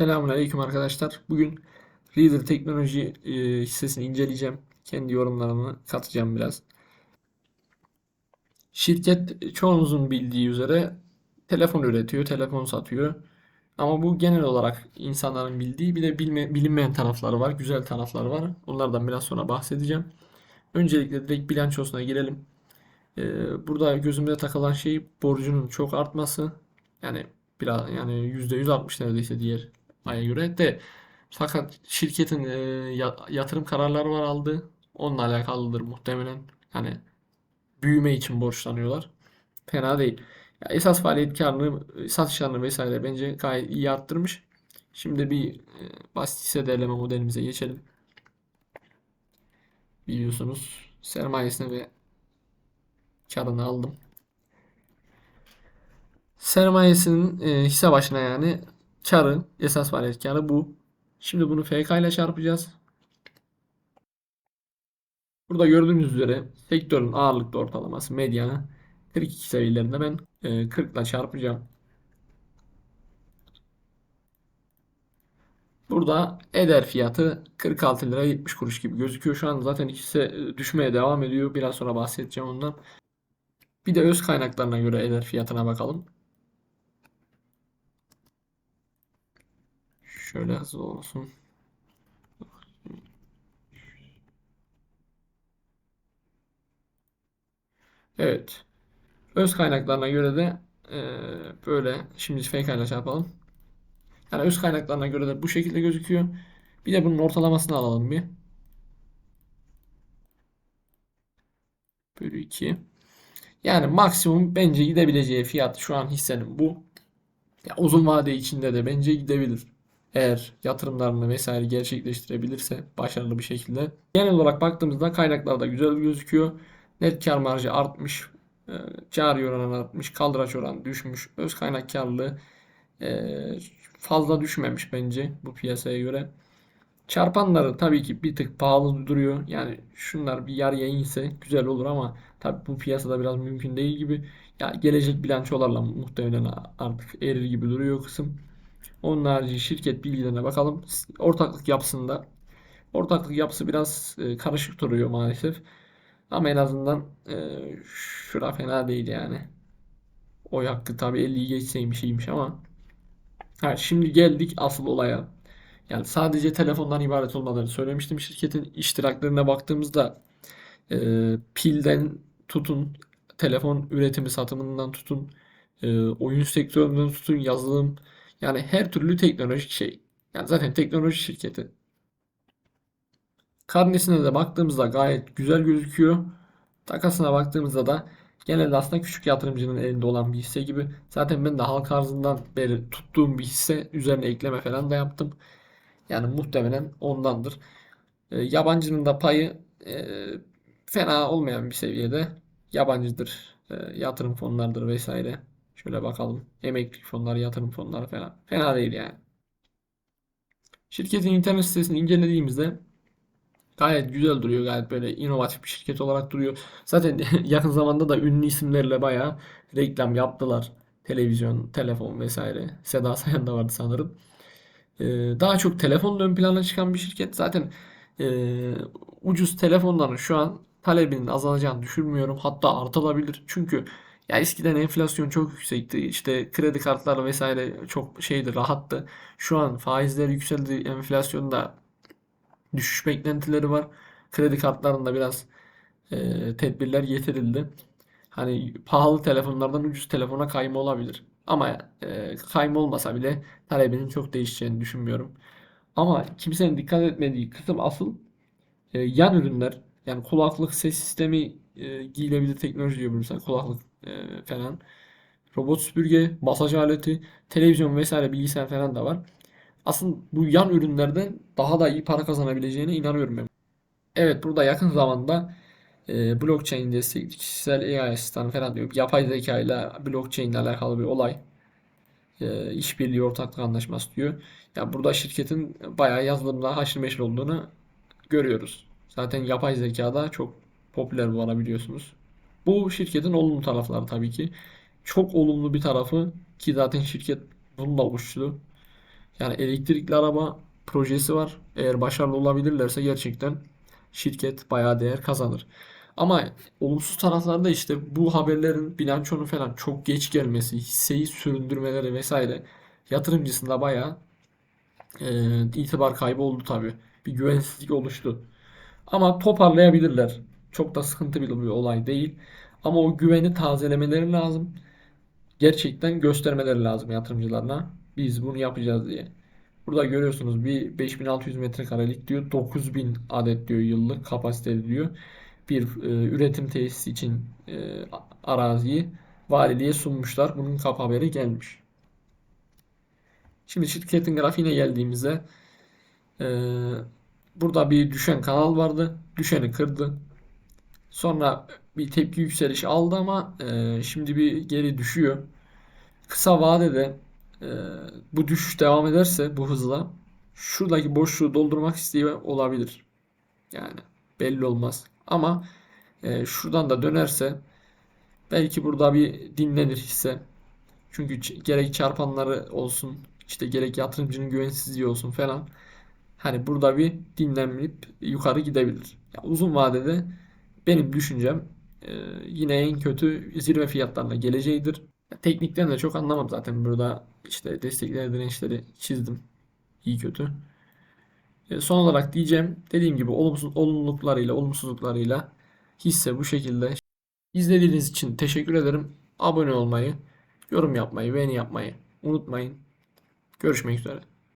Selamünaleyküm arkadaşlar. Bugün Reader Teknoloji e, hissesini inceleyeceğim. Kendi yorumlarımı katacağım biraz. Şirket çoğunuzun bildiği üzere telefon üretiyor, telefon satıyor. Ama bu genel olarak insanların bildiği bir de bilme, bilinmeyen tarafları var, güzel tarafları var. Onlardan biraz sonra bahsedeceğim. Öncelikle direkt bilançosuna girelim. Ee, burada gözümde takılan şey borcunun çok artması. Yani biraz yani %100 artmış neredeyse diğer aya göre de fakat şirketin e, ya- yatırım kararları var aldı. Onunla alakalıdır muhtemelen. Yani büyüme için borçlanıyorlar. Fena değil. Ya esas faaliyet karını, satışlarını vesaire bence gayet iyi arttırmış. Şimdi bir e, basit hisse değerleme modelimize geçelim. Biliyorsunuz sermayesini ve karını aldım. Sermayesinin e, hisse başına yani karı, esas faaliyet karı bu. Şimdi bunu FK ile çarpacağız. Burada gördüğünüz üzere sektörün ağırlıklı ortalaması medyanı 42 seviyelerinde ben e, 40 ile çarpacağım. Burada eder fiyatı 46 lira 70 kuruş gibi gözüküyor. Şu an zaten hisse e, düşmeye devam ediyor. Biraz sonra bahsedeceğim ondan. Bir de öz kaynaklarına göre eder fiyatına bakalım. Şöyle hızlı olsun. Evet. Öz kaynaklarına göre de eee, böyle şimdi FK ile çarpalım. Yani öz kaynaklarına göre de bu şekilde gözüküyor. Bir de bunun ortalamasını alalım bir. Bölü 2. Yani maksimum bence gidebileceği fiyat şu an hissenin bu. Ya uzun vade içinde de bence gidebilir. Eğer yatırımlarını vesaire gerçekleştirebilirse başarılı bir şekilde. Genel olarak baktığımızda kaynaklarda güzel gözüküyor. Net kar marjı artmış. E, cari oranı artmış. Kaldıraç oranı düşmüş. Öz kaynak karlılığı e, fazla düşmemiş bence bu piyasaya göre. Çarpanları tabii ki bir tık pahalı duruyor. Yani şunlar bir yarıya inse güzel olur ama tabii bu piyasada biraz mümkün değil gibi. Ya gelecek bilançolarla muhtemelen artık erir gibi duruyor kısım. Onun harici şirket bilgilerine bakalım. Ortaklık yapısında ortaklık yapısı biraz e, karışık duruyor maalesef. Ama en azından e, şura fena değil yani. Oy hakkı tabii 50'yi geçseymiş iyiymiş ama. Ha, şimdi geldik asıl olaya. Yani sadece telefondan ibaret olmadığını söylemiştim. Şirketin iştiraklerine baktığımızda e, pilden tutun, telefon üretimi satımından tutun, e, oyun sektöründen tutun, yazılım yani her türlü teknolojik şey. Yani zaten teknoloji şirketi. Karnesine de baktığımızda gayet güzel gözüküyor. Takasına baktığımızda da genelde aslında küçük yatırımcının elinde olan bir hisse gibi. Zaten ben de halk arzından beri tuttuğum bir hisse üzerine ekleme falan da yaptım. Yani muhtemelen ondandır. E, yabancının da payı e, fena olmayan bir seviyede. Yabancıdır, e, yatırım fonlardır vesaire. Şöyle bakalım. Emeklilik fonları, yatırım fonları falan. Fena değil yani. Şirketin internet sitesini incelediğimizde gayet güzel duruyor. Gayet böyle inovatif bir şirket olarak duruyor. Zaten yakın zamanda da ünlü isimlerle bayağı reklam yaptılar. Televizyon, telefon vesaire. Seda Sayan da vardı sanırım. Ee, daha çok telefonla ön plana çıkan bir şirket. Zaten e, ucuz telefonların şu an talebinin azalacağını düşünmüyorum. Hatta artabilir. Çünkü ya eskiden enflasyon çok yüksekti. İşte kredi kartları vesaire çok şeydi, rahattı. Şu an faizler yükseldi. Enflasyonda düşüş beklentileri var. Kredi kartlarında biraz e, tedbirler getirildi. Hani pahalı telefonlardan ucuz telefona kayma olabilir. Ama e, kayma olmasa bile talebinin çok değişeceğini düşünmüyorum. Ama kimsenin dikkat etmediği kısım asıl e, yan ürünler. Yani kulaklık, ses sistemi, e, giyilebilir teknoloji diyor mesela kulaklık e, falan. Robot süpürge, masaj aleti, televizyon vesaire bilgisayar falan da var. Aslında bu yan ürünlerden daha da iyi para kazanabileceğine inanıyorum ben. Evet burada yakın zamanda e, blockchain destekli kişisel AI asistanı falan diyor. Yapay zeka ile blockchain ile alakalı bir olay. E, işbirliği ortaklık anlaşması diyor. Ya burada şirketin bayağı yazılımla haşır neşir olduğunu görüyoruz. Zaten yapay zekada çok popüler bu ara biliyorsunuz. Bu şirketin olumlu tarafları tabii ki. Çok olumlu bir tarafı ki zaten şirket bununla uçtu. Yani elektrikli araba projesi var. Eğer başarılı olabilirlerse gerçekten şirket bayağı değer kazanır. Ama olumsuz tarafları da işte bu haberlerin bilançonun falan çok geç gelmesi, hisseyi süründürmeleri vesaire yatırımcısında bayağı e, itibar kaybı oldu tabii. Bir güvensizlik oluştu. Ama toparlayabilirler. Çok da sıkıntı bir, olay değil. Ama o güveni tazelemeleri lazım. Gerçekten göstermeleri lazım yatırımcılarına. Biz bunu yapacağız diye. Burada görüyorsunuz bir 5600 metrekarelik diyor. 9000 adet diyor yıllık kapasiteli diyor. Bir e, üretim tesisi için e, araziyi valiliğe sunmuşlar. Bunun kap haberi gelmiş. Şimdi şirketin grafiğine geldiğimizde e, burada bir düşen kanal vardı. Düşeni kırdı. Sonra bir tepki yükselişi aldı ama e, şimdi bir geri düşüyor. Kısa vadede e, bu düşüş devam ederse bu hızla şuradaki boşluğu doldurmak istiyor olabilir. Yani belli olmaz. Ama e, şuradan da dönerse belki burada bir dinlenir hisse. Çünkü gerek çarpanları olsun işte gerek yatırımcının güvensizliği olsun falan. Hani burada bir dinlenip yukarı gidebilir. Ya uzun vadede benim düşüncem e, yine en kötü zirve fiyatlarına geleceğidir. Teknikten de çok anlamam zaten burada işte destekleri dirençleri çizdim. İyi kötü. E, son olarak diyeceğim dediğim gibi olumsuz olumluluklarıyla olumsuzluklarıyla hisse bu şekilde. İzlediğiniz için teşekkür ederim. Abone olmayı, yorum yapmayı, beğeni yapmayı unutmayın. Görüşmek üzere.